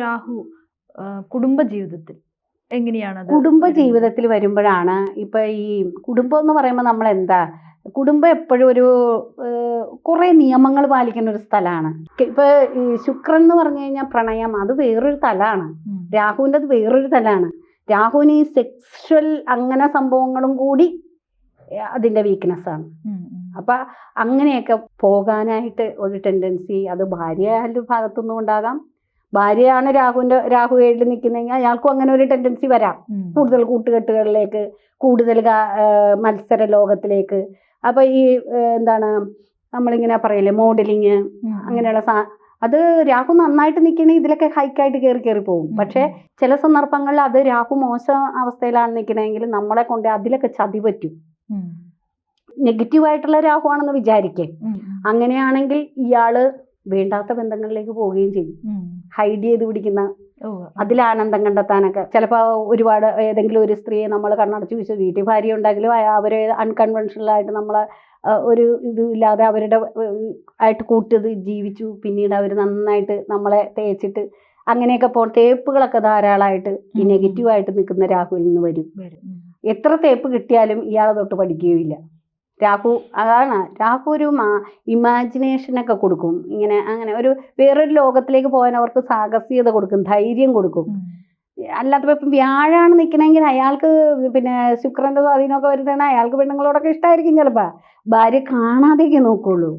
രാഹു കുടുംബ ജീവിതത്തിൽ എങ്ങനെയാണ് കുടുംബ ജീവിതത്തിൽ വരുമ്പോഴാണ് ഇപ്പൊ ഈ കുടുംബം എന്ന് പറയുമ്പോൾ നമ്മൾ എന്താ കുടുംബം എപ്പോഴും ഒരു കുറെ നിയമങ്ങൾ പാലിക്കുന്ന ഒരു സ്ഥലമാണ് ഇപ്പൊ ഈ ശുക്രൻ എന്ന് പറഞ്ഞു കഴിഞ്ഞാൽ പ്രണയം അത് വേറൊരു തലാണ്. ഉം. രാഹുവിന്റെ അത് വേറൊരു തലാണ്. രാഹുവിന് ഈ സെക്ഷ്വൽ അങ്ങനെ സംഭവങ്ങളും കൂടി അതിന്റെ വീക്ക്നെസ് ആണ്. അപ്പൊ അങ്ങനെയൊക്കെ പോകാനായിട്ട് ഒരു ടെൻഡൻസി അത് ഭാര്യ ഭാഗത്തുനിന്നും ഉണ്ടാകാം. ഭാര്യയാണ് രാഹുവിന്റെ രാഹു ഏഴിൽ നിൽക്കുന്നതെങ്കിൽ അയാൾക്കും അങ്ങനെ ഒരു ടെൻഡൻസി വരാം. കൂടുതൽ കൂട്ടുകെട്ടുകളിലേക്ക് കൂടുതൽ മത്സര ലോകത്തിലേക്ക്. അപ്പൊ ഈ എന്താണ് നമ്മളിങ്ങനെ പറയില്ലേ മോഡലിങ്. അങ്ങനെയുള്ള സാ അത് രാഹു നന്നായിട്ട് നിൽക്കണേ ഇതിലൊക്കെ ഹൈക്കായിട്ട് കയറി കയറി പോകും. പക്ഷെ ചില സന്ദർഭങ്ങളിൽ അത് രാഹു മോശം അവസ്ഥയിലാണ് നിൽക്കണമെങ്കിൽ നമ്മളെ കൊണ്ട് അതിലൊക്കെ ചതി പറ്റും. നെഗറ്റീവ് ആയിട്ടുള്ള രാഹു ആണെന്ന് വിചാരിക്കേ. അങ്ങനെയാണെങ്കിൽ ഇയാൾ വേണ്ടാത്ത ബന്ധങ്ങളിലേക്ക് പോവുകയും ചെയ്യും. ഹൈഡ് ചെയ്ത് പിടിക്കുന്ന അതിൽ ആനന്ദം കണ്ടെത്താനൊക്കെ. ചിലപ്പോൾ ഒരുപാട് ഏതെങ്കിലും ഒരു സ്ത്രീയെ നമ്മൾ കണ്ണടച്ച് വിശ്വ വീട്ടിൽ ഭാര്യ ഉണ്ടെങ്കിലും അവരെ അൺകൺവെൻഷണൽ ആയിട്ട് നമ്മളെ ഒരു ഒരു ഇല്ലാതെ അവരുടെ ആയിട്ട് കൂട്ടത് ജീവിച്ചു. പിന്നീട് അവർ നന്നായിട്ട് നമ്മളെ തേച്ചിട്ട് അങ്ങനെയൊക്കെ പോ തേപ്പുകളൊക്കെ ധാരാളമായിട്ട് ഈ. നെഗറ്റീവായിട്ട് നിൽക്കുന്ന രാഹുലിൽ നിന്ന് വരും. വരും. എത്ര തേപ്പ് കിട്ടിയാലും ഇയാളെ തൊട്ട് പഠിക്കുകയില്ല രാഹു അതാണ്. രാഹു ഒരു മാ ഇമാജിനേഷനൊക്കെ കൊടുക്കും. ഇങ്ങനെ അങ്ങനെ ഒരു വേറൊരു ലോകത്തിലേക്ക് പോകാൻ അവർക്ക് സാഹസികത കൊടുക്കും ധൈര്യം കൊടുക്കും. അല്ലാത്തപ്പോൾ ഇപ്പം വ്യാഴാണ് നിൽക്കണമെങ്കിൽ അയാൾക്ക് പിന്നെ ശുക്രന്റെ സ്വാധീനമൊക്കെ വരുന്നതാണ്. അയാൾക്ക് പെണ്ണുങ്ങളോടൊക്കെ ഇഷ്ടമായിരിക്കും ചിലപ്പോൾ ഭാര്യ കാണാതെയൊക്കെ നോക്കുള്ളൂ.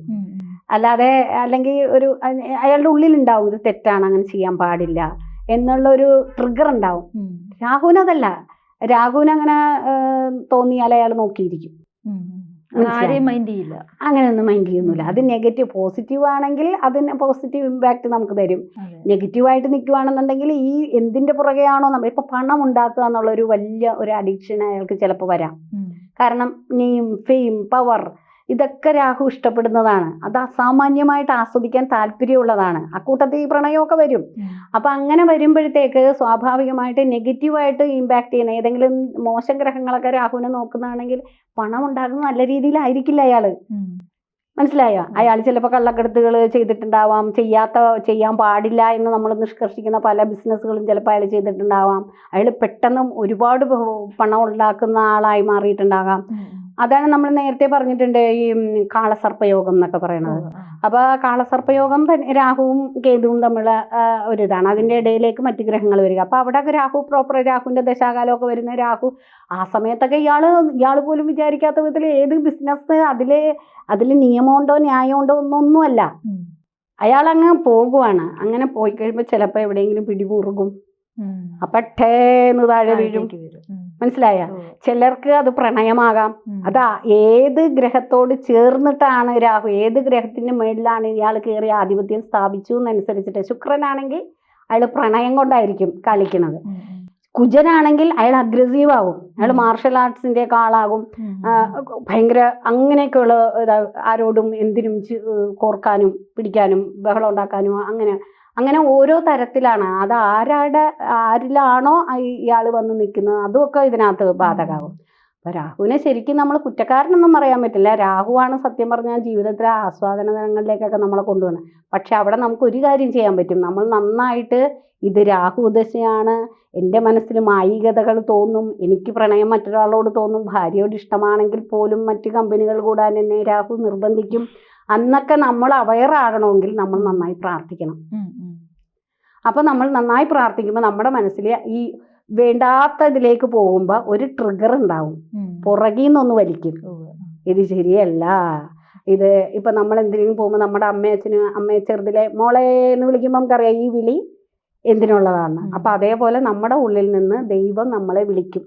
അല്ലാതെ അല്ലെങ്കിൽ ഒരു അയാളുടെ ഉള്ളിലുണ്ടാവും ഇത് തെറ്റാണ് അങ്ങനെ ചെയ്യാൻ പാടില്ല എന്നുള്ള ഒരു ട്രിഗർ ഉണ്ടാവും. രാഹുവിനതല്ല. രാഹുവിനങ്ങനെ തോന്നിയാൽ അയാൾ നോക്കിയിരിക്കും? ആരെയും മൈൻഡ് ചെയ്യില്ല. അങ്ങനെയൊന്നും മൈൻഡ് ചെയ്യുന്നില്ല. അത് നെഗറ്റീവ് പോസിറ്റീവ് ആണെങ്കിൽ അതിന് പോസിറ്റീവ് ഇമ്പാക്റ്റ് നമുക്ക് തരും. നെഗറ്റീവ് ആയിട്ട് നിൽക്കുവാണെന്നുണ്ടെങ്കിൽ ഈ എന്തിന്റെ പുറകെയാണോ നമ്മൾ ഇപ്പൊ പണം ഉണ്ടാക്കുക എന്നുള്ള ഒരു വലിയ ഒരു അഡിക്ഷൻ അയാൾക്ക് ചിലപ്പോൾ വരാം. കാരണം നെയിം ഫെയിം പവർ ഇതൊക്കെ രാഹു ഇഷ്ടപ്പെടുന്നതാണ്. അത് അസാമാന്യമായിട്ട് ആസ്വദിക്കാൻ താല്പര്യമുള്ളതാണ്. അക്കൂട്ടത്തിൽ ഈ പ്രണയമൊക്കെ വരും. അപ്പൊ അങ്ങനെ വരുമ്പോഴത്തേക്ക് സ്വാഭാവികമായിട്ട് നെഗറ്റീവായിട്ട് ഇമ്പാക്ട് ചെയ്യുന്ന ഏതെങ്കിലും മോശം ഗ്രഹങ്ങളൊക്കെ രാഹുവിനെ നോക്കുന്നതാണെങ്കിൽ പണം ഉണ്ടാകുന്നത് നല്ല രീതിയിലായിരിക്കില്ല അയാൾ. മനസ്സിലായോ? അയാൾ ചിലപ്പോൾ കള്ളക്കെടുത്തുകൾ ചെയ്തിട്ടുണ്ടാവാം. ചെയ്യാത്ത ചെയ്യാൻ പാടില്ല എന്ന് നമ്മൾ നിഷ്കർഷിക്കുന്ന പല ബിസിനസ്സുകളും ചിലപ്പോൾ അയാൾ ചെയ്തിട്ടുണ്ടാവാം. അയാൾ പെട്ടെന്ന് ഒരുപാട് പണം ഉണ്ടാക്കുന്ന ആളായി മാറിയിട്ടുണ്ടാകാം. അതാണ് നമ്മൾ നേരത്തെ പറഞ്ഞിട്ടുണ്ട് ഈ കാളസർപ്പയോഗം എന്നൊക്കെ പറയണത്. അപ്പൊ കാളസർപ്പയോഗം തന്നെ രാഹുവും കേതുവും തമ്മിലുള്ള ഒരു ഇതാണ്. അതിന്റെ ഇടയിലേക്ക് മറ്റു ഗ്രഹങ്ങൾ വരിക. അപ്പൊ അവിടെ രാഹു പ്രോപ്പർ രാഹുവിന്റെ ദശാകാലമൊക്കെ വരുന്ന രാഹു ആ സമയത്തൊക്കെ ഇയാൾ ഇയാൾ പോലും വിചാരിക്കാത്ത വിധത്തിൽ ഏത് ബിസിനസ് അതിൽ അതിൽ നിയമമുണ്ടോ ന്യായമുണ്ടോ ഒന്നൊന്നുമല്ല. അയാൾ അങ്ങ് പോകുവാണ്. അങ്ങനെ പോയി കഴിയുമ്പോൾ ചിലപ്പോൾ എവിടെയെങ്കിലും പിടിമുറുകും. അപ്പൊ ടേന്ന് താഴെ വീഴും. മനസ്സിലായ. ചിലർക്ക് അത് പ്രണയമാകാം. അതാ ഏത് ഗ്രഹത്തോട് ചേർന്നിട്ടാണ് രാഹു ഏത് ഗ്രഹത്തിന്റെ മേളിലാണ് ഇയാൾ കയറി ആധിപത്യം സ്ഥാപിച്ചു എന്നനുസരിച്ചിട്ട്? ശുക്രനാണെങ്കിൽ അയാൾ പ്രണയം കൊണ്ടായിരിക്കും കളിക്കുന്നത്. കുജനാണെങ്കിൽ അയാൾ അഗ്രസീവ് ആകും അയാൾ. മാർഷൽ ആർട്സിന്റെ ഒക്കെ ആളാകും. ഭയങ്കര അങ്ങനെയൊക്കെയുള്ള ആരോടും എന്തിനും കോർക്കാനും പിടിക്കാനും ബഹളം ഉണ്ടാക്കാനും അങ്ങനെ അങ്ങനെ ഓരോ തരത്തിലാണ്. അത് ആരാടെ ആരിലാണോ ഇയാൾ വന്ന് നിൽക്കുന്നത് അതുമൊക്കെ ഇതിനകത്ത് ബാധകമാകും അപ്പൊ രാഹുവിനെ ശരിക്കും നമ്മൾ കുറ്റക്കാരനൊന്നും പറയാൻ പറ്റില്ല. രാഹുവാണ് സത്യം പറഞ്ഞാൽ ജീവിതത്തിലെ ആസ്വാദനങ്ങളിലേക്കൊക്കെ നമ്മളെ കൊണ്ടുപോകുന്നത് പക്ഷെ അവിടെ നമുക്ക് ഒരു കാര്യം ചെയ്യാൻ പറ്റും. നമ്മൾ നന്നായിട്ട് ഇത് രാഹു ദശയാണ് എന്റെ മനസ്സിൽ മായികതകൾ തോന്നും. എനിക്ക് പ്രണയം മറ്റൊരാളോട് തോന്നും. ഭാര്യയോട് ഇഷ്ടമാണെങ്കിൽ പോലും മറ്റ് കമ്പനികൾ കൂടാൻ എന്നെ രാഹു നിർബന്ധിക്കും. അന്നൊക്കെ നമ്മൾ അവയർ ആകണമെങ്കിൽ നമ്മൾ നന്നായി പ്രാർത്ഥിക്കണം. ഉം. നമ്മൾ നന്നായി പ്രാർത്ഥിക്കുമ്പോൾ നമ്മുടെ മനസ്സിൽ ഈ വേണ്ടാത്ത ഇതിലേക്ക് പോകുമ്പോൾ ഒരു ട്രിഗർ ഉണ്ടാവും. പുറകിൽ നിന്നൊന്ന് വലിക്കും ഇത് ശരിയല്ല ഇത് ഇപ്പം നമ്മൾ എന്തിനും പോകുമ്പോൾ നമ്മുടെ അമ്മയച്ഛനും അമ്മയെ ചെറുതിലെ മോളെ എന്ന് വിളിക്കുമ്പോൾ നമുക്കറിയാം ഈ വിളി എന്തിനുള്ളതാണ്. അപ്പം അതേപോലെ നമ്മുടെ ഉള്ളിൽ നിന്ന് ദൈവം നമ്മളെ വിളിക്കും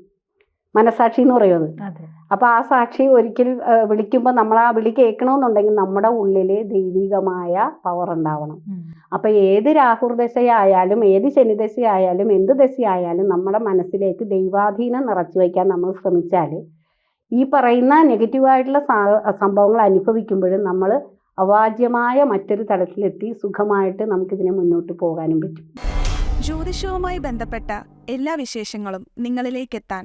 മനസാക്ഷി എന്ന് പറയുന്നത് അപ്പൊ അപ്പോൾ ആ സാക്ഷി ഒരിക്കൽ വിളിക്കുമ്പോൾ നമ്മൾ ആ വിളി കേൾക്കണമെന്നുണ്ടെങ്കിൽ നമ്മുടെ ഉള്ളിൽ ദൈവികമായ പവർ ഉണ്ടാവണം. അപ്പൊ ഏത് രാഹുർദശയായാലും ഏത് ശനിദശയായാലും എന്ത് ദശയായാലും നമ്മുടെ മനസ്സിലേക്ക് ദൈവാധീനം നിറച്ചു വയ്ക്കാൻ നമ്മൾ ശ്രമിച്ചാൽ ഈ പറയുന്ന നെഗറ്റീവായിട്ടുള്ള സംഭവങ്ങൾ അനുഭവിക്കുമ്പോഴും നമ്മൾ അവാജ്യമായ മറ്റൊരു തലത്തിലെത്തി സുഖമായിട്ട് നമുക്കിതിനെ മുന്നോട്ട് പോകാനും പറ്റും. ജ്യോതിഷവുമായി ബന്ധപ്പെട്ട എല്ലാ വിശേഷങ്ങളും നിങ്ങളിലേക്കെത്താൻ